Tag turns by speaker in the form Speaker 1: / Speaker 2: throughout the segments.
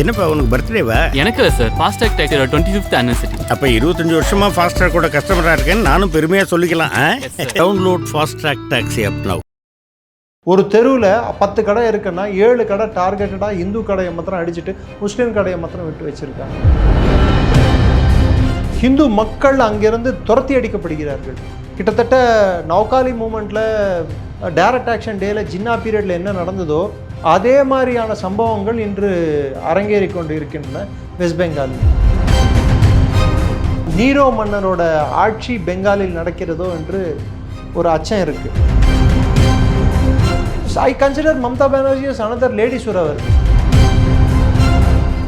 Speaker 1: என்னப்பா உனக்கு பர்த்டேவா
Speaker 2: எனக்கு இல்லை சார் ஃபாஸ்டாக் டேக்கரோட டுவெண்ட்டி ஃபிஃப்த் ஆனிவர்சரி
Speaker 1: அப்ப இருபத்தஞ்சு வருஷமா ஃபாஸ்ட்ராக் கூட கஸ்டமரா இருக்கேன்னு நானும் பெருமையா சொல்லிக்கலாம். Download Fastrack taxi app now
Speaker 3: ஒரு தெருவில் பத்து கடை இருக்குன்னா ஏழு கடை டார்கெட்டடாக இந்து கடையை மாத்திரம் அடிச்சுட்டு முஸ்லீம் கடையை மாத்திரம் விட்டு வச்சிருக்காங்க. ஹிந்து மக்கள் அங்கிருந்து துரத்தி அடிக்கப்படுகிறார்கள். கிட்டத்தட்ட நௌகாலி மூமெண்ட்டில் டைரக்ட் ஆக்ஷன் டேல ஜின்னா பீரியடில் என்ன நடந்ததோ அதே மாதிரியான சம்பவங்கள் இன்று அரங்கேறி கொண்டு இருக்கின்றன வெஸ்ட் பெங்காலில். நீரோ மன்னரோட ஆட்சி பெங்காலில் நடக்கிறதோ என்று ஒரு அச்சம் இருக்குது I consider Mamata Banerjee another another lady Suhrawardy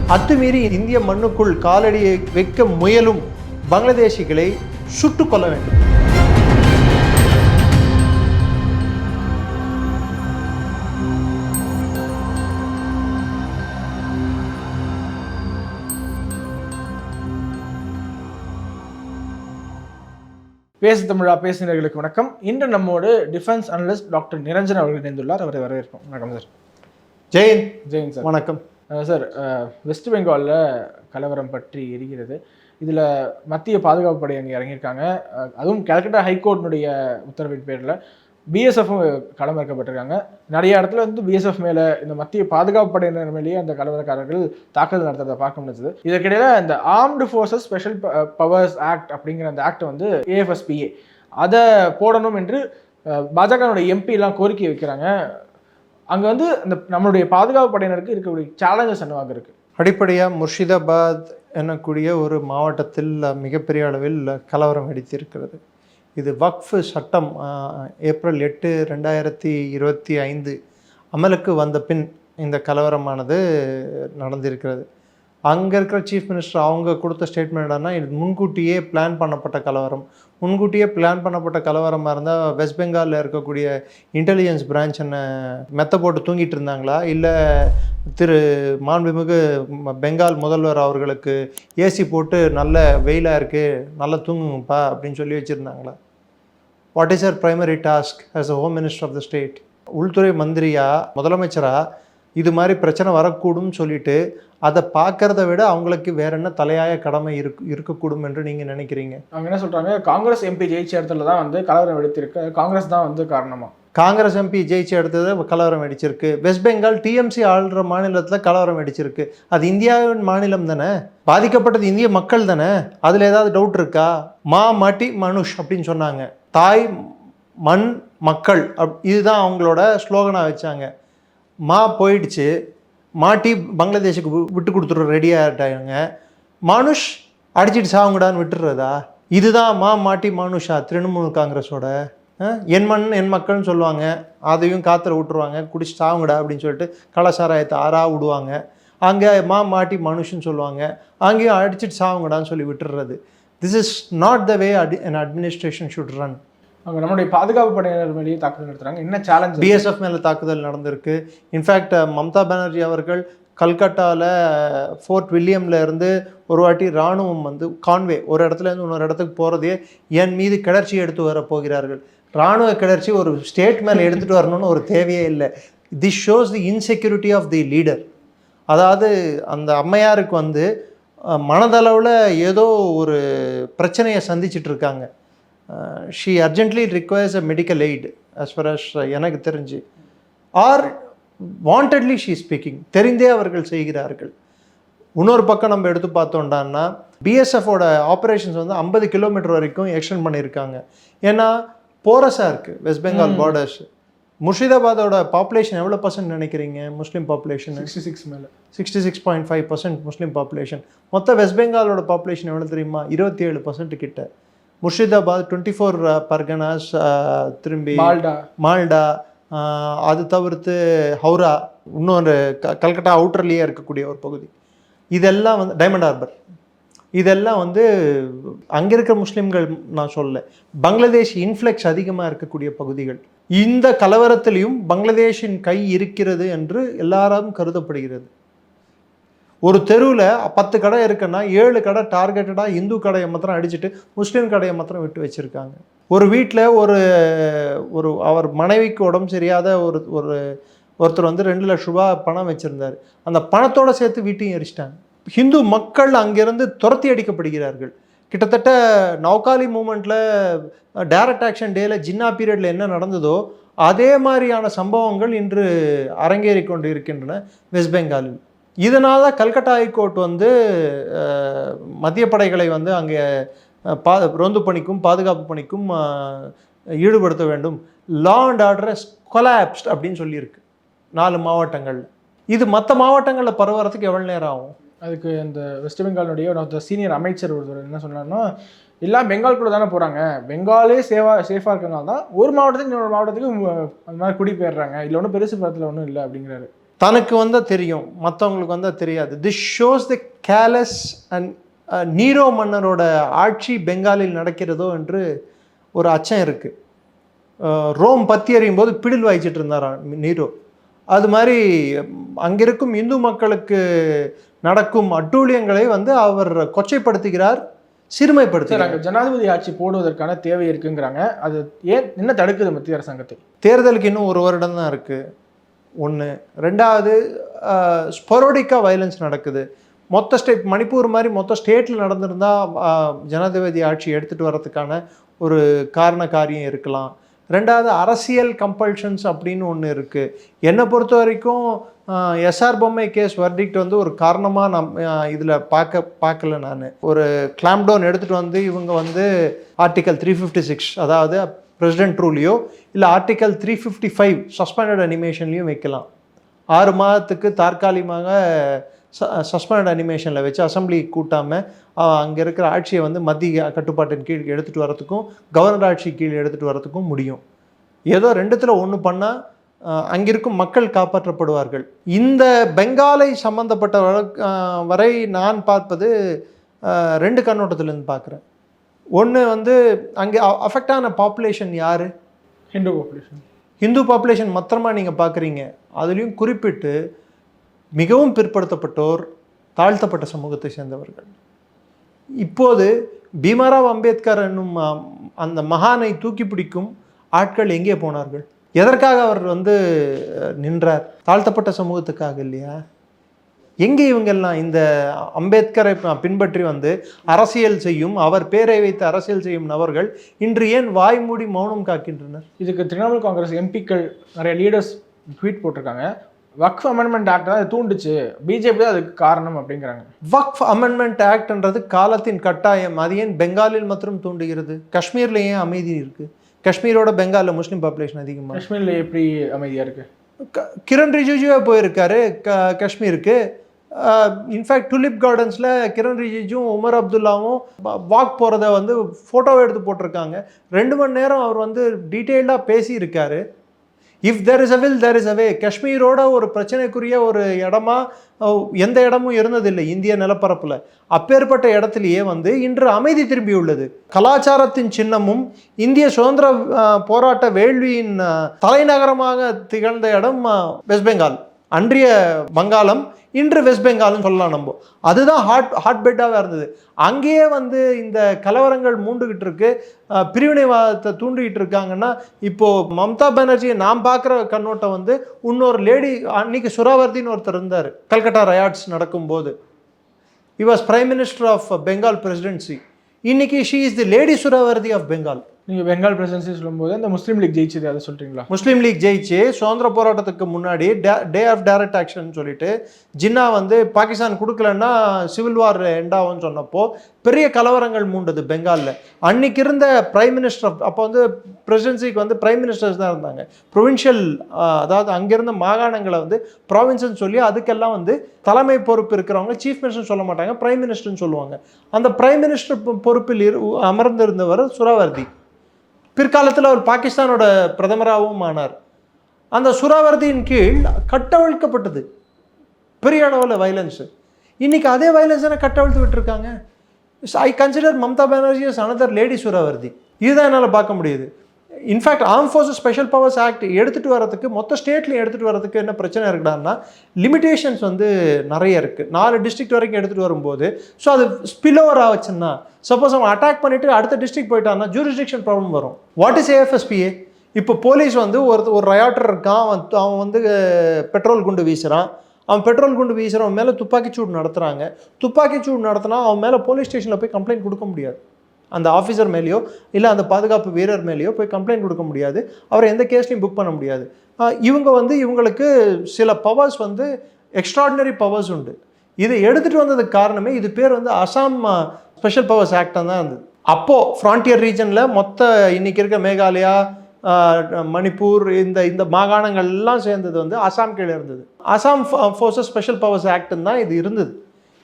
Speaker 3: அத்துமீறி இந்திய மண்ணுக்குள் காலடியை வைக்க முயலும் பங்களாதேசிகளை சுட்டுக் கொள்ள வேண்டும்.
Speaker 4: பேசு தமிழா பேசினர்களுக்கு வணக்கம். இன்று நம்மோடு டிஃபென்ஸ் அனலிஸ்ட் டாக்டர் நிரஞ்சன் அவர்கள் இணைந்துள்ளார். அவரை வரவேற்போம். வணக்கம் சார்.
Speaker 3: ஜெயின்.
Speaker 4: ஜெயின் சார்.
Speaker 3: வணக்கம்.
Speaker 4: சார் வெஸ்ட் பெங்காலில் கலவரம் பற்றி எரிகிறது. இதில் மத்திய பாதுகாப்பு படை அங்கே இறங்கியிருக்காங்க. அதுவும் கல்கட்டா ஹைகோர்ட்டினுடைய உத்தரவின் பேரில். பிஎஸ்எஃப்பும் களமிறக்கப்பட்டிருக்காங்க. நிறைய இடத்துல வந்து பிஎஸ்எஃப் மேலே இந்த மத்திய பாதுகாப்பு படையினர் மேலேயே அந்த கலவரக்காரர்கள் தாக்குதல் நடத்துறதை பார்க்க முடிஞ்சது இதற்கிடையில இந்த armed forces special powers act அப்படிங்கிற அந்த ஆக்ட் வந்து ஏஎஃப்எஸ்பிஏ அதை போடணும் என்று பாஜகனுடைய எம்பிலாம் கோரிக்கை வைக்கிறாங்க. அங்கே வந்து இந்த நம்மளுடைய பாதுகாப்பு படையினருக்கு இருக்கக்கூடிய சேலஞ்சஸ் என்னவாக இருக்கு?
Speaker 3: அடிப்படையாக முர்ஷிதாபாத் எனக்கூடிய ஒரு மாவட்டத்தில் மிகப்பெரிய அளவில் கலவரம் வெடித்திருக்கிறது. இது வக்ஃப் சட்டம் ஏப்ரல் எட்டு ரெண்டாயிரத்தி இருபத்தி ஐந்து அமலுக்கு வந்த பின் இந்த கலவரமானது நடந்திருக்கிறது. அங்கே இருக்கிற சீஃப் மினிஸ்டர் அவங்க கொடுத்த ஸ்டேட்மெண்ட் என்னன்னா இது முன்கூட்டியே பிளான் பண்ணப்பட்ட கலவரம். முன்கூட்டியே பிளான் பண்ணப்பட்ட கலவரமாக இருந்தால் வெஸ்ட் பெங்காலில் இருக்கக்கூடிய இன்டெலிஜென்ஸ் பிரான்ச் என்ன மெத்த போட்டு தூங்கிட்டு இருந்தாங்களா? இல்லை திரு மாண்புமிகு பெங்கால் முதல்வர் அவர்களுக்கு ஏசி போட்டு நல்ல வெயிலாக இருக்குது நல்லா தூங்குங்கப்பா அப்படின்னு சொல்லி வச்சுருந்தாங்களா? What is your primary task as a home minister of the state உள்துறை மந்திரியா முதலமைச்சரா? இது மாதிரி பிரச்சனை வரக்கூடும்னு சொல்லிட்டு அதை பார்க்கறத விட அவங்களுக்கு வேற என்ன தலையாய கடமை இருக்கு இருக்கக்கூடும் என்று நீங்கள் நினைக்கிறீங்க?
Speaker 4: அவங்க என்ன சொல்றாங்க? காங்கிரஸ் எம்பி ஜெயிச்ச இடத்துல தான் வந்து கலவரம் வெடித்திருக்கு. காங்கிரஸ் தான் வந்து காரணமா?
Speaker 3: காங்கிரஸ் எம்பி ஜெயிச்ச இடத்துல கலவரம் வெடிச்சிருக்கு. வெஸ்ட் பெங்கால் டிஎம்சி ஆளுற மாநிலத்தில் கலவரம் வெடிச்சிருக்கு. அது இந்தியாவின் மாநிலம் தானே? பாதிக்கப்பட்டது இந்திய மக்கள் தானே? அதில் ஏதாவது டவுட் இருக்கா? மா மாட்டி மனுஷ் அப்படின்னு சொன்னாங்க. தாய் மண் மக்கள் அப் இதுதான் அவங்களோட ஸ்லோகனாக வச்சாங்க. மா போயிடுச்சு. மாட்டி பங்களாதேஷுக்கு விட்டு கொடுத்துட்ற ரெடியாகிட்டாங்க மனுஷ் அடிச்சிட்டு சாகுங்கடான்னு விட்டுறதா? இதுதான் மா மாட்டி மானுஷா திரிணாமுல் காங்கிரஸோட என் மண் என் மக்கள்னு சொல்லுவாங்க. அதையும் காற்றுல விட்டுருவாங்க குடிச்சு சாவுங்கடா அப்படின்னு சொல்லிட்டு கலாசாராயத்தை ஆறா விடுவாங்க. அங்கே மா மாட்டி மனுஷன்னு சொல்லுவாங்க. அங்கேயும் அடிச்சிட்டு சாவுங்கடான்னு சொல்லி விட்டுறது. This is not the way at an administration should run
Speaker 4: அவங்க நம்மளுடைய பாதுகாப்பு படையினர் மேலேயே தாக்குதல் நடத்துறாங்க. என்ன சேலஞ்ச்
Speaker 3: பிஎஸ்எஃப் மேலே தாக்குதல் நடந்திருக்கு. இன்ஃபேக்ட் மம்தா பானர்ஜி அவர்கள் கல்கட்டாவில் ஃபோர்ட் வில்லியம்ல இருந்து ஒரு வாட்டி இராணுவம் வந்து கான்வே ஒரு இடத்துல இருந்து இன்னொரு இடத்துக்கு போகிறதே என் மீது கிளர்ச்சி எடுத்து வர போகிறார்கள் இராணுவ கிளர்ச்சி ஒரு ஸ்டேட் மேலே எடுத்துகிட்டு வரணும்னு ஒரு தேவையே இல்லை. This shows the insecurity of the leader அதாவது அந்த அம்மையாருக்கு வந்து மனதளவில் ஏதோ ஒரு பிரச்சனையை சந்திச்சிட்டு இருக்காங்க. She urgently requires a medical aid as far as எனக்கு தெரிஞ்சு. ஆர் வாண்டட்லி ஷீ ஸ்பீக்கிங் தெரிந்தே அவர்கள் செய்கிறார்கள். இன்னொரு பக்கம் நம்ம எடுத்து பார்த்தோம்டான்னா பிஎஸ்எஃபோட ஆப்ரேஷன்ஸ் வந்து ஐம்பது கிலோமீட்டர் வரைக்கும் எக்ஸ்டெண்ட் பண்ணியிருக்காங்க. ஏன்னா போரஸாக இருக்குது வெஸ்ட் பெங்கால் பார்டர்ஸ் முர்ஷிதாபாதோட பாப்புலேஷன் எவ்வளோ பர்சன்ட் நினைக்கிறீங்க முஸ்லீம் பாப்புலேஷன்
Speaker 4: சிக்ஸ்டி சிக்ஸ் மேல.
Speaker 3: Sixty six point five percent Muslim population மொத்த வெஸ்ட் பெங்காலோட பாப்புலேஷன் எவ்வளோ தெரியுமா? இருபத்தி ஏழு பர்சன்ட் கிட்ட. முர்ஷிதாபாத் டுவெண்ட்டி ஃபோர் பர்கனாஸ் திரும்பி
Speaker 4: மால்டா.
Speaker 3: மால்டா ஆஹ், அது தவிர்த்து ஹவுரா இன்னொரு க கல்கட்டா அவுட்டர்லேயே இருக்கக்கூடிய ஒரு பகுதி. இதெல்லாம் வந்து டைமண்ட் ஹார்பர் இதெல்லாம் வந்து அங்கே இருக்கிற முஸ்லீம்கள் நான் சொல்லல. பங்களாதேஷ் இன்ஃப்ளெக்ஸ் அதிகமாக இருக்கக்கூடிய பகுதிகள். இந்த கலவரத்திலையும் பங்களாதேஷின் கை இருக்கிறது என்று எல்லாரும் கருதப்படுகிறது. ஒரு தெருவில் பத்து கடை இருக்குன்னா ஏழு கடை டார்கெட்டடாக இந்து கடையை மாத்திரம் அடிச்சுட்டு முஸ்லீம் கடையை மாத்திரம் விட்டு வச்சுருக்காங்க. ஒரு வீட்டில் ஒரு ஒரு அவர் மனைவிக்கு உடம்பு சரியாத ஒரு ஒரு ஒருத்தர் வந்து ரெண்டு லட்ச ரூபா பணம் வச்சுருந்தார். அந்த பணத்தோட சேர்த்து வீட்டையும் எரிச்சிட்டாங்க. ஹிந்து மக்கள் அங்கிருந்து துரத்தி அடிக்கப்படுகிறார்கள். கிட்டத்தட்ட நௌகாலி மூமெண்ட்டில் டைரக்ட் ஆக்ஷன் டேல ஜின்னா பீரியடில் என்ன நடந்ததோ அதே மாதிரியான சம்பவங்கள் இன்று அரங்கேறி கொண்டு இருக்கின்றன வெஸ்ட் பெங்காலில். இதனால் தான் கல்கட்டா ஹைகோர்ட் வந்து மத்திய படைகளை வந்து அங்கே பா ரோந்து பணிக்கும் பாதுகாப்பு பணிக்கும் ஈடுபடுத்த வேண்டும். லா அண்ட் ஆர்டர் கொலாப்ஸ்ட் அப்படின்னு சொல்லியிருக்கு. நாலு மாவட்டங்கள் இது மற்ற மாவட்டங்களில் பரவறதுக்கு எவ்வளோ நேரம் ஆகும்?
Speaker 4: அதுக்கு இந்த வெஸ்ட் பெங்காலுடைய ஒரு சீனியர் அமைச்சர் ஒருத்தர் என்ன சொன்னார்னா எல்லாம் பெங்கால் கூட தானே போகிறாங்க பெங்காலே சேவா சேஃபாக இருக்கிறனால தான் ஒரு மாவட்டத்துக்கு இன்னொரு மாவட்டத்துக்கு அந்த மாதிரி குடி போயிடுறாங்க இதில் ஒன்றும் பெருசு படத்தில் ஒன்றும் இல்லை அப்படிங்கிறாரு.
Speaker 3: தனக்கு வந்தால் தெரியும் மற்றவங்களுக்கு வந்தால் தெரியாது. This shows the callous and Nero மன்னரோட ஆட்சி பெங்காலில் நடக்கிறதோ என்று ஒரு அச்சம் இருக்குது ரோம் பத்தி எறியும் போது பிடில் வாய்ச்சிட்டு இருந்தாராம் நீரோ அது மாதிரி அங்கே இருக்கும் இந்து மக்களுக்கு நடக்கும் அட்டூழியங்களை வந்து அவர் கொச்சைப்படுத்துகிறார்
Speaker 4: அங்கே ஜனாதிபதி ஆட்சி போடுவதற்கான தேவை இருக்குங்கிறாங்க. அது ஏன் என்ன தடுக்குது மத்திய அரசாங்கத்தை?
Speaker 3: தேர்தலுக்கு இன்னும் ஒரு வருடம் தான் இருக்குது ஒன்று ரெண்டாவது ஸ்பொரோடிக்காக வயலன்ஸ் நடக்குது. மொத்த ஸ்டேட் மணிப்பூர் மாதிரி மொத்த ஸ்டேட்டில் நடந்திருந்தால் ஜனாதிபதி ஆட்சி எடுத்துகிட்டு வர்றதுக்கான ஒரு காரண காரியம் இருக்கலாம். ரெண்டாவது அரசியல் கம்பல்ஷன்ஸ் அப்படின்னு ஒன்று இருக்குது என்னை பொறுத்த வரைக்கும் எஸ்ஆர் பொம்மை கேஸ் வர்டிக்ட் வந்து ஒரு காரணமாக நம் இதில் பார்க்க பார்க்கல நான். ஒரு கிளாம்டவுன் எடுத்துகிட்டு வந்து இவங்க வந்து ஆர்டிக்கல் த்ரீ ஃபிஃப்டி சிக்ஸ் அதாவது பிரசிடென்ட் ரூலையோ இல்லை article three fifty five suspended அனிமேஷன்லையும் வைக்கலாம். ஆறு மாதத்துக்கு தற்காலிகமாக சஸ்பெண்டட் அனிமேஷனில் வச்சு அசெம்பிளி கூட்டாமல் அங்கே இருக்கிற ஆட்சியை வந்து மத்திய கட்டுப்பாட்டின் கீழ் எடுத்துகிட்டு வரத்துக்கும் கவர்னர் ஆட்சி கீழ் எடுத்துகிட்டு வரத்துக்கும் முடியும். ஏதோ ரெண்டுத்தில் ஒன்று பண்ணால் அங்கிருக்கும் மக்கள் காப்பாற்றப்படுவார்கள். இந்த பெங்காலை சம்பந்தப்பட்ட வரை நான் பார்ப்பது ரெண்டு கண்ணோட்டத்திலேருந்து பார்க்குறேன். ஒன்று வந்து அங்கே அஃபெக்ட் ஆன பாப்புலேஷன் யார்?
Speaker 4: ஹிந்து பாப்புலேஷன்
Speaker 3: ஹிந்து பாப்புலேஷன் மாத்திரமா நீங்கள் பார்க்குறீங்க அதுலேயும் குறிப்பிட்டு மிகவும் பிற்படுத்தப்பட்டோர் தாழ்த்தப்பட்ட சமூகத்தை சேர்ந்தவர்கள். இப்போது பீமாராவ் அம்பேத்கர் என்னும் அந்த மகானை தூக்கி பிடிக்கும் ஆட்கள் எங்கே போனார்கள்? எதற்காக அவர் வந்து நின்றார்? தாழ்த்தப்பட்ட சமூகத்துக்காக இல்லையா? எங்கே இவங்கெல்லாம் இந்த அம்பேத்கரை பின்பற்றி வந்து அரசியல் செய்யும் அவர் பேரை வைத்து அரசியல் செய்யும் நபர்கள் இன்று ஏன் வாய்மூடி மௌனம் காக்கின்றனர்?
Speaker 4: இதுக்கு திரிணாமுல் காங்கிரஸ் எம்பிக்கள் நிறைய லீடர்ஸ் ட்வீட் போட்டிருக்காங்க. வக்ஃப் அமெண்ட்மெண்ட் ஆக்ட் தான் அது தூண்டுச்சு. பிஜேபி தான் அதுக்கு காரணம் அப்படிங்கிறாங்க.
Speaker 3: வக்ஃப் அமெண்ட்மெண்ட் ஆக்ட்ன்றது காலத்தின் கட்டாயம். அது ஏன் பெங்காலில் மாத்திரம் தூண்டுகிறது? காஷ்மீர்ல ஏன் அமைதி இருக்கு? காஷ்மீரோட பெங்காலில் முஸ்லீம் பாப்புலேஷன் அதிகமாக
Speaker 4: காஷ்மீர்ல எப்படி அமைதியா இருக்கு?
Speaker 3: க- கிரண் ரிஜிஜுவே போயிருக்காரு க காஷ்மீருக்கு. இன்ஃபேக்ட் டுலிப் கார்டன்ஸில் கிரண் ரிஜிஜும் உமர் அப்துல்லாவும் வாக் போகிறத வந்து ஃபோட்டோவை எடுத்து போட்டிருக்காங்க. ரெண்டு மணி நேரம் அவர் வந்து டீட்டெயில்டாக பேசியிருக்காரு. If there is a will there is a way காஷ்மீரோட ஒரு பிரச்சனைக்குரிய ஒரு இடமா எந்த இடமும் இருந்ததில்லை இந்திய நிலப்பரப்பில். அப்பேற்பட்ட இடத்துலையே வந்து இன்று அமைதி திரும்பியுள்ளது கலாச்சாரத்தின் சின்னமும் இந்திய சுதந்திர போராட்ட வேள்வியின் தலைநகரமாக திகழ்ந்த இடம் வெஸ்ட் பெங்கால். அன்றைய வங்காளம் இன்று வெஸ்ட் பெங்கால்னு சொல்லலாம் நம்ம. அதுதான் ஹாட் ஹாட் பெட்டாக இருந்தது. அங்கேயே வந்து இந்த கலவரங்கள் மூண்டுகிட்டு இருக்கு. பிரிவினைவாதத்தை தூண்டிக்கிட்டு இருக்காங்கன்னா இப்போது மம்தா பானர்ஜியை நாம் பார்க்குற கண்ணோட்டம் வந்து இன்னொரு லேடி அன்னைக்கு சுறாவர்த்தின்னு ஒருத்தர் இருந்தார். கல்கட்டா ரயாட்ஸ் நடக்கும்போது. He was prime minister of Bengal presidency இன்னைக்கு she is the lady Suhrawardy of Bengal
Speaker 4: நீங்கள் பெங்கால் பிரசன்சின்னு சொல்லும்போது அந்த முஸ்லீம் லீக் ஜெயிச்சது அதை சொல்கிறீங்களா
Speaker 3: முஸ்லீம் லீக் ஜெயிச்சு சுதந்திர போராட்டத்துக்கு முன்னாடி டே ஆஃப் டைரக்ட் ஆக்ஷன் சொல்லிட்டு ஜின்னா வந்து பாகிஸ்தான் கொடுக்கலன்னா சிவில் வார் எண்டாகும் சொன்னப்போ பெரிய கலவரங்கள் மூண்டது பெங்காலில். அன்னைக்கு இருந்த பிரைம் மினிஸ்டர் அப்போ வந்து பிரசிடென்சிக்கு வந்து பிரைம் மினிஸ்டர்ஸ் தான் இருந்தாங்க. ப்ரொவின்ஷியல் அதாவது அங்கிருந்த மாகாணங்களை வந்து ப்ராவின்ஸ்னு சொல்லி அதுக்கெல்லாம் வந்து தலைமை பொறுப்பு இருக்கிறவங்க சீஃப் மினிஸ்டர் சொல்ல மாட்டாங்க பிரைம் மினிஸ்டர்னு சொல்லுவாங்க. அந்த பிரைம் மினிஸ்டர் பொறுப்பில் இரு அமர்ந்திருந்தவர் சுராவர்தி பிற்காலத்தில் அவர் பாகிஸ்தானோட பிரதமராகவும் ஆனார். அந்த சுறாவரதியின் கீழ் கட்டவிழ்க்கப்பட்டது. பெரிய அளவில் வைலன்ஸு இன்றைக்கி அதே வைலன்ஸை கட்டவிழ்த்து விட்டுருக்காங்க. I consider Mamata Banerjee another lady Suhrawardy இதுதான் என்னால் பார்க்க முடியுது. In fact arm forces special powers act எடுத்துகிட்டு வரதுக்கு மொத்த ஸ்டேட்லையும் எடுத்துகிட்டு வரதுக்கு என்ன பிரச்சனை இருக்குடான்னா லிமிடேஷன்ஸ் வந்து நிறைய இருக்குது நாலு டிஸ்ட்ரிக்ட் வரைக்கும் எடுத்துகிட்டு வரும்போது ஸோ அது ஸ்பில் ஓவர் ஆச்சுன்னா சப்போஸ் அவன் அட்டாக் பண்ணிவிட்டு அடுத்த டிஸ்ட்ரிக்ட் போயிட்டான்னா ஜூரிஸ்டிக்ஷன் ப்ராப்ளம் வரும். வாட் இஸ் ஏஎஃப்எஸ்பிஏ இப்போ போலீஸ் வந்து ஒரு ஒரு ரயாட்டர் இருக்கான் அவன் அவன் வந்து பெட்ரோல் குண்டு வீசுகிறான் அவன் பெட்ரோல் குண்டு வீசுகிறவன் மேலே துப்பாக்கிச்சூடு நடத்துகிறாங்க துப்பாக்கிச்சூடு நடத்தினா அவன் மேலே போலீஸ் ஸ்டேஷனில் போய் கம்ப்ளைண்ட் கொடுக்க முடியாது. அந்த ஆஃபீஸர் மேலேயோ இல்லை அந்த பாதுகாப்பு வீரர் மேலேயோ போய் கம்ப்ளைண்ட் கொடுக்க முடியாது. அவரை எந்த கேஸ்லையும் புக் பண்ண முடியாது. இவங்க வந்து இவங்களுக்கு சில பவர்ஸ் வந்து எக்ஸ்ட்ராடினரி பவர்ஸ் உண்டு. இதை எடுத்துகிட்டு வந்ததுக்கு காரணமே இது பேர் வந்து அசாம் ஸ்பெஷல் பவர்ஸ் ஆக்டாக தான் இருந்தது அப்போது ஃப்ரான்டியர் ரீஜனில் மொத்த இன்றைக்கி இருக்க மேகாலயா மணிப்பூர் இந்த இந்த மாகாணங்கள் எல்லாம் சேர்ந்தது வந்து அசாம் கீழே இருந்தது. அசாம் ஃபோர்ஸஸ் ஸ்பெஷல் பவர்ஸ் ஆக்ட்னு தான் இது இருந்தது.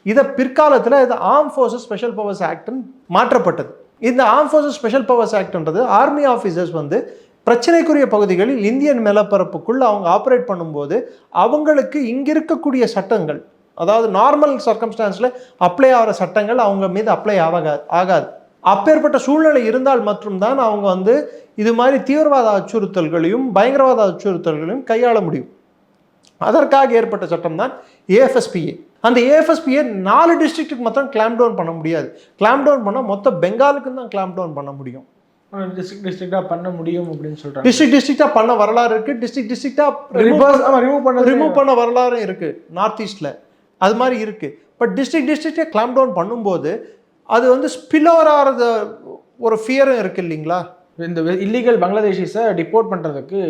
Speaker 3: இதை பிற்காலத்தில் இது ஆர்ம் ஃபோர்ஸஸ் ஸ்பெஷல் பவர்ஸ் ஆக்ட்னு மாற்றப்பட்டது. இந்த ஆர்ம் ஃபோர்ஸஸ் ஸ்பெஷல் பவர்ஸ் ஆக்ட்ன்றது ஆர்மி ஆஃபீஸர்ஸ் வந்து பிரச்சனைக்குரிய பகுதிகளில் இந்தியன் நிலப்பரப்புக்குள் அவங்க ஆப்ரேட் பண்ணும்போது அவங்களுக்கு இங்க இருக்கக்கூடிய சட்டங்கள் அதாவது நார்மல் சர்க்கம்ஸ்டான்ஸில் அப்ளை ஆகிற சட்டங்கள் அவங்க மீது அப்ளை ஆகாது ஆகாது. அப்பேற்பட்ட சூழ்நிலை இருந்தால் மட்டும்தான் அவங்க வந்து இது மாதிரி தீவிரவாத அச்சுறுத்தல்களையும் பயங்கரவாத அச்சுறுத்தல்களையும் கையாள முடியும். அதற்காக ஏற்பட்ட சட்டம் தான் ஏஎஃப்எஸ்பிஏ அந்த ஏஎஃப்எஸ்பிஏ நாலு டிஸ்ட்ரிக்ட்டுக்கு மட்டும் கிளாம் டவுன் பண்ண முடியாது. கிளாம் டவுன் பண்ணால் மொத்த பெங்காலுக்கு தான் கிளாம் டவுன் பண்ண முடியும்.
Speaker 4: டிஸ்ட்ரிக்ட் டிஸ்ட்ரிக்டாக பண்ண முடியும் அப்படின்னு சொல்கிறாங்க
Speaker 3: டிஸ்ட்ரிக்ட் டிஸ்ட்ரிக்டாக பண்ண வரலாறு இருக்குது டிஸ்ட்ரிக்ட் டிஸ்ட்ரிக்டாக
Speaker 4: ரிவர்ஸ் ரிமூவ் பண்ணது
Speaker 3: ரிமூவ் பண்ண வரலாறும் இருக்குது நார்த் ஈஸ்டில் அது மாதிரி இருக்குது பட் டிஸ்ட்ரிக்ட் டிஸ்ட்ரிக்டே கிளாம் டவுன் பண்ணும்போது அது வந்து ஸ்பில் ஓவர் ஆகிறது ஒரு ஃபியரும் இருக்குது இல்லைங்களா?
Speaker 4: இந்த இல்லீகல் பங்களாதேஷிஸை டிப்போர்ட் பண்ணுறதுக்கு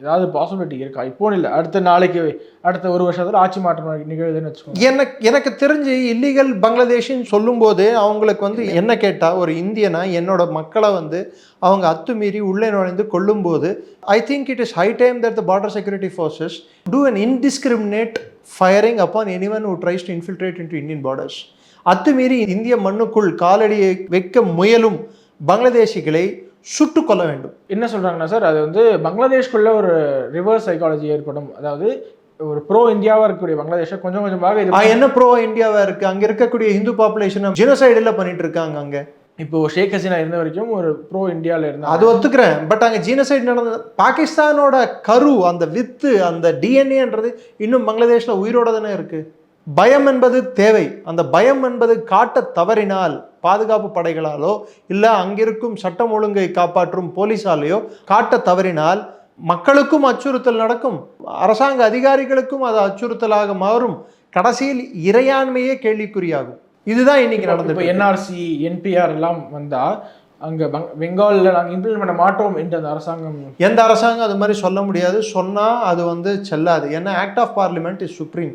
Speaker 4: ஏதாவது பாசிபிலிட்டி இருக்கா? இப்போ இல்லை. அடுத்த நாளைக்கு அடுத்த ஒரு வருஷத்தில் ஆட்சி மாற்றம் நிகழுதுன்னு வச்சுக்கோங்க.
Speaker 3: எனக்கு எனக்கு தெரிஞ்சு இல்லீகல் பங்களாதேஷின்னு சொல்லும்போது அவங்களுக்கு வந்து என்ன கேட்டால் ஒரு இந்தியனா என்னோட மக்களை வந்து அவங்க அத்துமீறி உள்ளே நுழைந்து கொள்ளும்போது I think it is high time that the border security forces do an indiscriminate firing upon anyone who tries to infiltrate into Indian borders அத்துமீறி இந்திய மண்ணுக்குள் காலடியை வைக்க முயலும் பங்களாதேசிகளை சுட்டு கொல்ல வேண்டும்
Speaker 4: என்ன சொல்றாங்கன்னா சார் அது வந்து பங்களாதேஷ்குள்ள ஒரு ரிவர்ஸ் சைக்காலஜி ஏற்படும். அதாவது ஒரு ப்ரோ இந்தியாவா இருக்கக்கூடிய பங்களாதேஷை கொஞ்சம் கொஞ்சமாக இது
Speaker 3: என்ன ப்ரோ இந்தியாவா இருக்கு? அங்க இருக்கக்கூடிய இந்து பாப்புலேஷனை ஜினோசைடில் பண்ணிட்டு இருக்காங்க அங்க.
Speaker 4: இப்போ ஷேக் ஹசீனா இருந்த வரைக்கும் ஒரு ப்ரோ இந்தியாவில் இருந்தாங்க.
Speaker 3: அது ஒத்துக்கிறேன். பட் அங்கே ஜீனசைட் நடந்த பாகிஸ்தானோட கரு அந்த வித்து அந்த டிஎன்ஏன்றது இன்னும் பங்களாதேஷில் உயிரோட தானே இருக்கு. பயம் என்பது தேவை. அந்த பயம் என்பது காட்ட தவறினால் பாதுகாப்பு படைகளாலோ இல்லை அங்கிருக்கும் சட்டம் ஒழுங்கை காப்பாற்றும் போலீஸாலேயோ காட்ட தவறினால் மக்களுக்கும் அச்சுறுத்தல் நடக்கும். அரசாங்க அதிகாரிகளுக்கும் அது அச்சுறுத்தலாக மாறும். கடைசியில் இறையாண்மையே கேள்விக்குறியாகும். இதுதான் இன்னைக்கு இருக்கு.
Speaker 4: என்ஆர்சி என்பிஆர் எல்லாம் வந்தா அங்க பங் பெங்காலில் நாங்கள் இம்ப்ளிமெண்ட் பண்ண மாட்டோம் என்று அந்த அரசாங்கம்
Speaker 3: எந்த அரசாங்கம் அது மாதிரி சொல்ல முடியாது. சொன்னால் அது வந்து செல்லாது. ஏன்னா act of parliament is supreme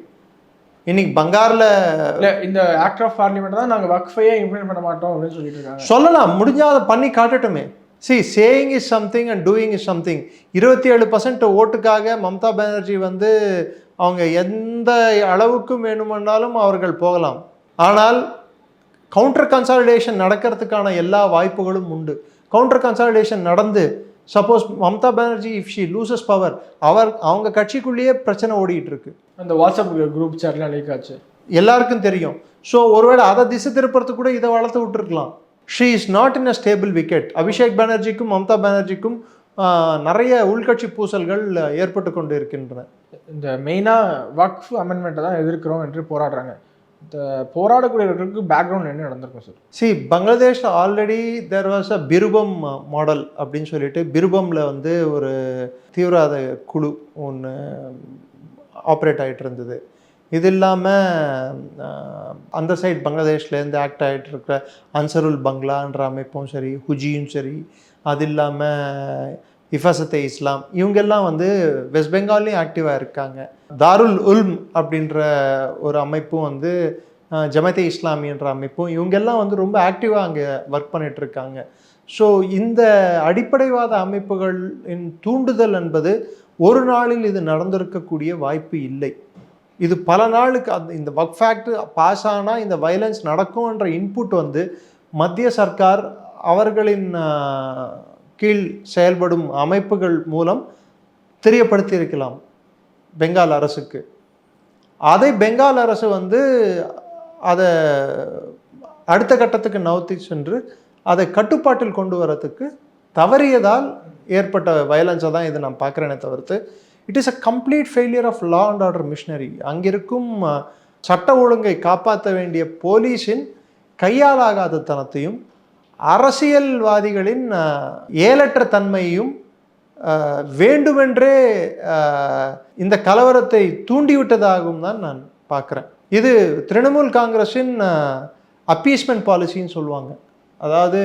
Speaker 3: இன்னைக்கு பங்காரில்
Speaker 4: இல்ல இந்த ஆக்ட் ஆஃப் பார்லிமெண்ட் தான் நாங்கள் வக்ஃபையே இம்ப்ளிமெண்ட் பண்ண மாட்டோம் அப்படின்னு சொல்லிட்டு இருக்காங்க.
Speaker 3: சொல்லலாம் முடிஞ்சால் அதை பண்ணி காட்டட்டுமே. See saying is something and doing is something இருபத்தி ஏழு பர்சன்ட் ஓட்டுக்காக மம்தா பானர்ஜி வந்து அவங்க எந்த அளவுக்கும் வேணுமென்றாலும் அவர்கள் போகலாம். ஆனால் கவுண்டர் கன்சாலிடேஷன் நடக்கிறதுக்கான எல்லா வாய்ப்புகளும் உண்டு. கவுண்டர் கன்சாலிடேஷன் நடந்து suppose Mamata Banerjee if she loses power அவர் அவங்க கட்சிக்குள்ளேயே பிரச்சனை ஓடிட்டு இருக்கு
Speaker 4: அந்த வாட்ஸ்அப் குரூப் சாட்லாம் லீக் ஆச்சு
Speaker 3: எல்லாருக்கும் தெரியும். ஸோ ஒருவேளை அதை திசை திருப்புறதுக்கு கூட இதை வளர்த்து விட்டுருக்கலாம். She is not in a stable wicket Abhishek பானர்ஜிக்கும் Mamata பானர்ஜிக்கும் நிறைய உள்கட்சி பூசல்கள் ஏற்பட்டு கொண்டு இருக்கின்றன
Speaker 4: இந்த மெயினாக வக்ஃப் அமெண்ட்மெண்ட்டை தான் எதிர்க்கிறோம் என்று போராடுறாங்க. போராடக்கூடியவர்களுக்கு பேக்ரவுண்ட் என்ன நடந்திருக்கும் சார்
Speaker 3: சி பங்களாதேஷில் ஆல்ரெடி தேர் வாஸ் அ பிருபம் மாடல் அப்படின்னு சொல்லிட்டு பிருபமில் வந்து ஒரு தீவிரவாத குழு ஒன்று ஆப்ரேட் um, ஆகிட்டு இருந்தது. இது இல்லாமல் uh, அந்த சைட் பங்களாதேஷ்லேருந்து ஆக்ட் ஆகிட்டு இருக்கிற அன்சருல் பங்களான்ற அமைப்பும் சரி ஹுஜியும் சரி அது இல்லாமல் இஃபசத்தை இஸ்லாம். இவங்கெல்லாம் வந்து வெஸ்ட் பெங்கால்லையும் ஆக்டிவாக இருக்காங்க. தாருல் உல்ம் அப்படின்ற ஒரு அமைப்பும் வந்து ஜமத்தே இஸ்லாமின்ற அமைப்பும் இவங்கெல்லாம் வந்து ரொம்ப ஆக்டிவாக அங்கே ஒர்க் பண்ணிகிட்டு இருக்காங்க ஸோ இந்த அடிப்படைவாத அமைப்புகளின் தூண்டுதல் என்பது ஒரு நாளில் இது நடந்திருக்கக்கூடிய வாய்ப்பு இல்லை. இது பல நாளுக்கு அந்த இந்த ஒர்க் ஃபேக்ட் பாஸ் ஆனால் இந்த வயலன்ஸ் நடக்கும்ன்ற இன்புட் வந்து மத்திய சர்க்கார் அவர்களின் கீழ் செயல்படும் அமைப்புகள் மூலம் தெரியப்படுத்தியிருக்கலாம் பெங்கால் அரசுக்கு. அதை பெங்கால் அரசு வந்து அதை அடுத்த கட்டத்துக்கு நவுத்தி சென்று அதை கட்டுப்பாட்டில் கொண்டு வரத்துக்கு தவறியதால் ஏற்பட்ட வயலன்ஸை தான் இதை நான் பார்க்குறேனே தவிர்த்து it is a complete failure of law and order machinery அங்கிருக்கும் சட்ட ஒழுங்கை காப்பாற்ற வேண்டிய போலீஸின் கையாலாகாத தனத்தையும் அரசியல்வாதிகளின் ஏலற்ற தன்மையையும் வேண்டுமென்றே இந்த கலவரத்தை தூண்டிவிட்டதாகவும் தான் நான் பார்க்குறேன். இது திரிணாமுல் காங்கிரஸின் அப்பீஸ்மெண்ட் பாலிசின்னு சொல்லுவாங்க. அதாவது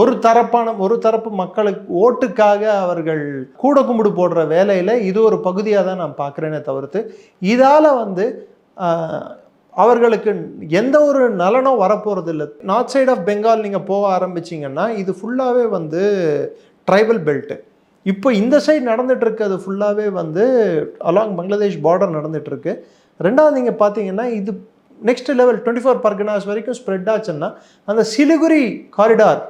Speaker 3: ஒரு தரப்பான ஒரு தரப்பு மக்களுக்கு ஓட்டுக்காக அவர்கள் கூட கும்பிடு போடுற வேலையில் இது ஒரு பகுதியாக தான் நான் பார்க்குறேனே தவிர்த்து இதால் வந்து அவர்களுக்கு எந்த ஒரு நலனும் வரப்போகிறது இல்லை நார்த் சைடு ஆஃப் பெங்கால் நீங்கள் போக ஆரம்பிச்சிங்கன்னா இது ஃபுல்லாகவே வந்து ட்ரைபல் பெல்ட்டு இப்போ இந்த சைடு நடந்துகிட்ருக்கிறது ஃபுல்லாகவே வந்து அலாங் பங்களாதேஷ் பார்டர் நடந்துகிட்ருக்கு ரெண்டாவது நீங்கள் பார்த்தீங்கன்னா இது next level twenty four Parganas வரைக்கும் ஸ்ப்ரெட் ஆச்சுன்னா அந்த சிலிகுரி காரிடார்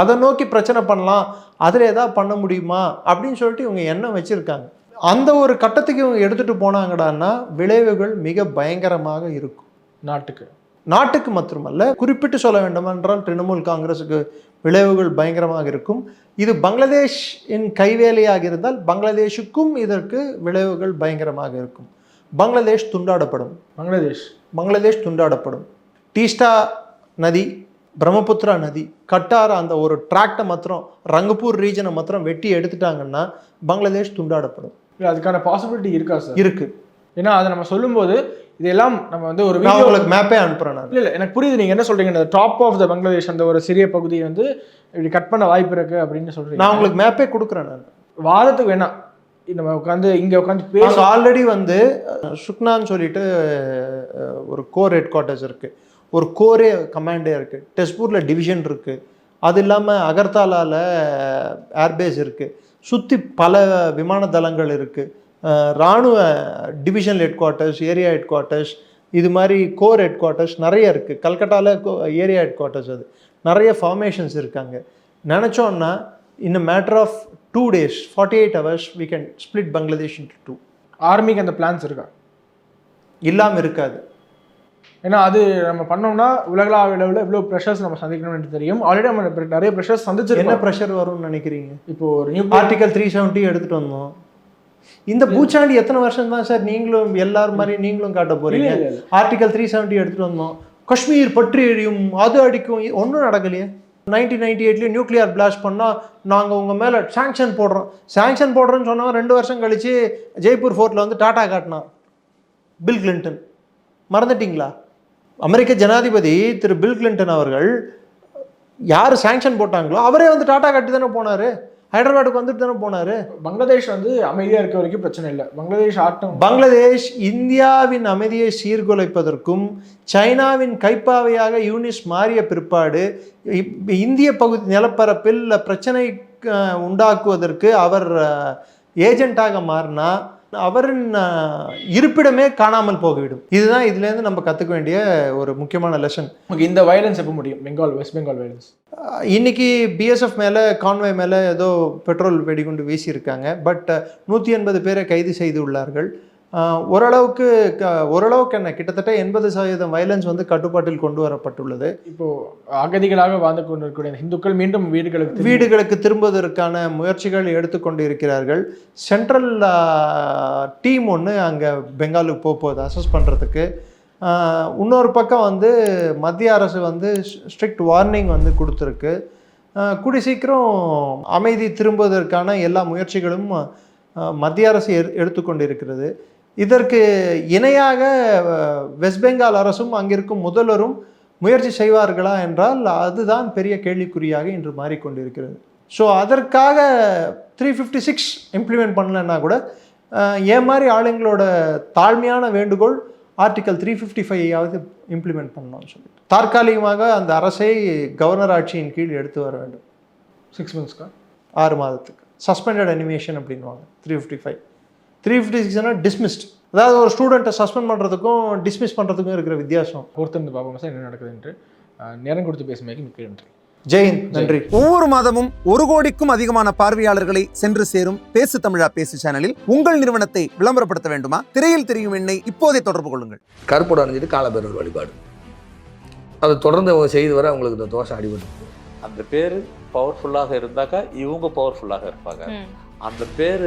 Speaker 3: அதை நோக்கி பிரச்சனை பண்ணலாம் அதில் எதாவது பண்ண முடியுமா அப்படின்னு சொல்லிட்டு இவங்க எண்ணம் வச்சுருக்காங்க. அந்த ஒரு கட்டத்துக்கு இவங்க எடுத்துகிட்டு போனாங்கடான்னா விளைவுகள் மிக பயங்கரமாக இருக்கும்.
Speaker 4: நாட்டுக்கு.
Speaker 3: நாட்டுக்கு மட்டுமல்ல குறிப்பிட்டு சொல்ல வேண்டுமென்றால் திரிணாமுல் காங்கிரஸுக்கு விளைவுகள் பயங்கரமாக இருக்கும். இது பங்களாதேஷ் இன் கைவேலையாக இருந்தால் பங்களாதேஷுக்கும் இதற்கு விளைவுகள் பயங்கரமாக இருக்கும். பங்களாதேஷ் துண்டாடப்படும்.
Speaker 4: பங்களாதேஷ்.
Speaker 3: பங்களாதேஷ் துண்டாடப்படும். டீஸ்டா நதி பிரம்மபுத்திரா நதி கட்டார அந்த ஒரு ட்ராக்டை மாத்திரம் ரங்கப்பூர் ரீஜனை மாத்திரம் வெட்டி எடுத்துட்டாங்கன்னா பங்களாதேஷ் துண்டாடப்படும்.
Speaker 4: அதுக்கான பாசிபிலிட்டி இருக்கா சார்
Speaker 3: இருக்கு.
Speaker 4: ஏன்னா அதை நம்ம சொல்லும்போது இதெல்லாம் நம்ம வந்து ஒரு வீடியோ
Speaker 3: உங்களுக்கு மேப்பே அனுப்புறேன் நான்.
Speaker 4: இல்ல இல்ல எனக்கு புரியுது நீங்க என்ன சொல்றீங்க. இந்த டாப் ஆஃப் த பங்களாதேஷ் அந்த ஒரு சிறிய பகுதியை வந்து இப்படி கட் பண்ண வாய்ப்பு இருக்கு அப்படின்னு சொல்றீங்க.
Speaker 3: நான் உங்களுக்கு மேப்பே கொடுக்குறேன் நான்.
Speaker 4: வாதத்துக்கு வேணாம். நம்ம உட்காந்து இங்க உட்காந்து பேச
Speaker 3: ஆல்ரெடி வந்து சுக்னான்னு சொல்லிட்டு ஒரு கோர் ஹெட் குவார்ட்டர்ஸ் இருக்குது ஒரு கோரே கமாண்டே இருக்குது டெஸ்பூரில் டிவிஷன் இருக்குது அது இல்லாமல் அகர்தாலாவில் ஏர்பேஸ் இருக்குது சுற்றி பல விமான தளங்கள் இருக்குது இராணுவ divisional headquarters area headquarters இது மாதிரி கோர் ஹெட் குவார்ட்டர்ஸ் நிறைய இருக்குது கல்கட்டாவில் ஏரியா ஹெட் குவார்ட்டர்ஸ் அது. நிறைய ஃபார்மேஷன்ஸ் இருக்காங்க. நினச்சோன்னா in matter of two days forty eight hours we can split Bangladesh into two
Speaker 4: ஆர்மிக்கு அந்த பிளான்ஸ் இருக்கா?
Speaker 3: இல்லாமல் இருக்காது.
Speaker 4: ஏன்னா அது நம்ம பண்ணோம்னா உலகளாவிய அளவில் இவ்வளோ ப்ரெஷர்ஸ் நம்ம சந்திக்கணும்னு தெரியும். ஆல்ரெடி நம்ம நிறைய ப்ரெஷர்ஸ்
Speaker 3: என்ன
Speaker 4: சந்திச்சிருக்கோம்
Speaker 3: ப்ரெஷர் வரும்னு நினைக்கிறீங்க?
Speaker 4: இப்போ ஒரு நியூ
Speaker 3: ஆர்டிகல் த்ரீ செவன்ட்டி எடுத்துட்டு வந்தோம். இந்த பூச்சாண்டி எத்தனை வருஷம் தான் சார் நீங்களும் எல்லாரும் மாதிரி நீங்களும் காட்ட போறீங்க. ஆர்டிகல் த்ரீ செவன்ட்டி எடுத்துட்டு வந்தோம். காஷ்மீர் பற்றி எரியும் அது அடிக்கும். ஒன்றும் நடக்கலையே. நைன்டீன் நைன்டி எயிட்லேயும் நியூக்ளியர் பிளாஸ்ட் பண்ணால் நாங்கள் உங்கள் மேலே சாங்ஷன் போடுறோம். சாங்ஷன் போடுறோன்னு சொன்னவன் ரெண்டு வருஷம் கழிச்சு ஜெய்ப்பூர் ஃபோர்ட்டில் வந்து டாடா காட்டினான். பில் கிளின்டன் மறந்துட்டீங்களா? அமெரிக்க ஜனாதிபதி திரு பில் கிளின்டன் அவர்கள் யார் சாங்ஷன் போட்டாங்களோ அவரே வந்து டாடா காட்டி தானே போனார். ஹைதராபாத்துக்கு வந்துட்டு தானே போனார்?
Speaker 4: பங்களாதேஷ் வந்து அமைதியா இருக்க வரைக்கும் பிரச்சனை இல்லை. பங்களாதேஷ் ஆட்டம்
Speaker 3: பங்களாதேஷ் இந்தியாவின் அமைதியை சீர்குலைப்பதற்கும் சைனாவின் கைப்பாவையாக யூனிஸ் மாறிய பிற்பாடு இந்திய பகுதி நிலப்பரப்பில் பிரச்சனை உண்டாக்குவதற்கு அவர் ஏஜென்ட்டாக மாறினா அவரின் இருப்பிடமே காணாமல் போய்விடும் இதுதான் இதுலேருந்து நம்ம கற்றுக்க வேண்டிய ஒரு முக்கியமான லெசன்
Speaker 4: இந்த வயலன்ஸ் எப்போ முடியும்? பெங்கால் வெஸ்ட் பெங்கால் வயலன்ஸ்
Speaker 3: இன்னைக்கு பிஎஸ்எஃப் மேலே கான்வாய் மேலே ஏதோ பெட்ரோல் வெடிகுண்டு வீசியிருக்காங்க. பட் நூற்றி எண்பது பேரை கைது செய்து உள்ளார்கள். ஓரளவுக்கு க ஓரளவுக்கு என்ன? கிட்டத்தட்ட எண்பது சதவீதம் வயலன்ஸ் வந்து கட்டுப்பாட்டில் கொண்டு வரப்பட்டுள்ளது.
Speaker 4: இப்போ அகதிகளாக வாழ்ந்து கொண்டிருக்கக்கூடிய இந்த இந்துக்கள் மீண்டும் வீடுகளுக்கு
Speaker 3: வீடுகளுக்கு திரும்புவதற்கான முயற்சிகள் எடுத்துக்கொண்டு இருக்கிறார்கள் சென்ட்ரல் டீம் ஒன்று அங்கே பெங்காலுக்கு போக போகுது அசஸ் பண்ணுறதுக்கு இன்னொரு பக்கம் வந்து மத்திய அரசு வந்து ஸ்ட்ரிக்ட் வார்னிங் வந்து கொடுத்துருக்கு. கூடி சீக்கிரம் அமைதி திரும்புவதற்கான எல்லா முயற்சிகளும் மத்திய அரசு எடு- எடுத்துக்கொண்டு இருக்கிறது இதற்கு இணையாக வெஸ்ட் பெங்கால் அரசும் அங்கிருக்கும் முதல்வரும் முயற்சி செய்வார்களா என்றால் அதுதான் பெரிய கேள்விக்குறியாக இன்று மாறிக்கொண்டிருக்கிறது. ஸோ அதற்காக த்ரீ ஃபிஃப்டி சிக்ஸ் இம்ப்ளிமெண்ட் பண்ணலன்னா கூட ஏன் மாதிரி ஆளுங்களோட தாழ்மையான வேண்டுகோள் ஆர்டிக்கல் த்ரீ ஃபிஃப்டி ஃபைவாவது இம்ப்ளிமெண்ட் பண்ணணும்னு சொல்லிட்டு. தற்காலிகமாக அந்த அரசை கவர்னர் ஆட்சியின் கீழ் எடுத்து வர வேண்டும்.
Speaker 4: சிக்ஸ் மந்த்ஸ்க்கா
Speaker 3: ஆறு மாதத்துக்கு. சஸ்பெண்டட் அனிமேஷன் அப்படின்வாங்க three fifty five three fifty சிக்ஸ்னா dismissed அதாவது ஒரு ஸ்டூடெண்ட்டை சஸ்பெண்ட் பண்ணுறதுக்கும் டிஸ்மிஸ் பண்ணுறதுக்கும் இருக்கிற வித்தியாசம்.
Speaker 4: பொறுத்திருந்து பார்ப்போம் சார் என்ன நடக்குதுன்ட்டு நேரம் கொடுத்து பேசுமைக்கு மிக்க நன்றி.
Speaker 3: ஜெயின் நன்றி.
Speaker 5: ஒவ்வொரு மாதமும் ஒரு கோடிக்கும் அதிகமான பார்வையாளர்களை சென்று சேரும் பேசு தமிழா பேசு சேனலில் உங்கள் நிறுவனத்தை விளம்பரப்படுத்த வேண்டுமா? திரையில் தெரியும் எண்ணை இப்போதே தொடர்பு கொள்ளுங்கள்.
Speaker 6: கருப்போடு அணிஞ்சிட்டு காலபேரர் வழிபாடு. அதை தொடர்ந்து அவங்க செய்து வர அவங்களுக்கு இந்த தோஷம் அடிபட்டு
Speaker 7: அந்த பேர் பவர்ஃபுல்லாக இருந்தாக்கா இவங்க பவர்ஃபுல்லாக இருப்பாங்க. அந்த பேர்